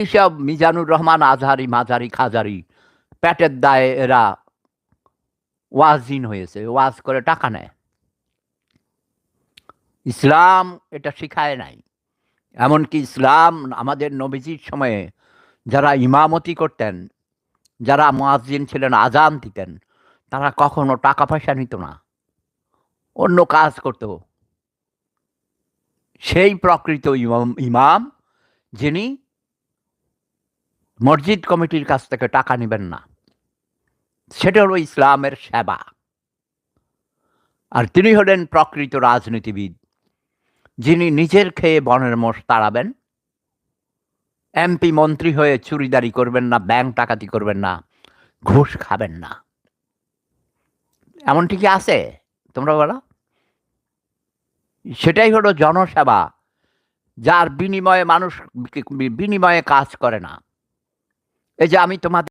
এইসব মিজানুর রহমান, আজহারি মাঝারি খাজারি প্যাটের দায়ে এরা ওয়াজিন হয়েছে, ওয়াজ করে টাকা নেয়। ইসলাম এটা শিখায় নাই। এমনকি ইসলাম আমাদের নবীজির সময়ে যারা ইমামতি করতেন, যারা মুয়াজ্জিন ছিলেন, আজান দিতেন, তারা কখনো টাকা পয়সা নিত না। অন্য কাজ করত। সেই প্রকৃত ইমাম ইমাম যিনি মসজিদ কমিটির কাছ থেকে টাকা নেবেন না। সেটা হলো ইসলামের সেবা। আর তিনি হলেন প্রকৃত রাজনীতিবিদ। যিনি নিজের খেয়ে বনের মোষ তাড়াবেন। এমপি মন্ত্রী হয়ে চুরিদারি করবেন না, ব্যাংক টাকাতি করবেন না, ঘুষ খাবেন না। এমনটি কি আছে? তোমরা বলো। সেটাই হলো জনসেবা, যার বিনিময়ে মানুষ বিনিময়ে কাজ করে না। এই যে আমি তোমাদের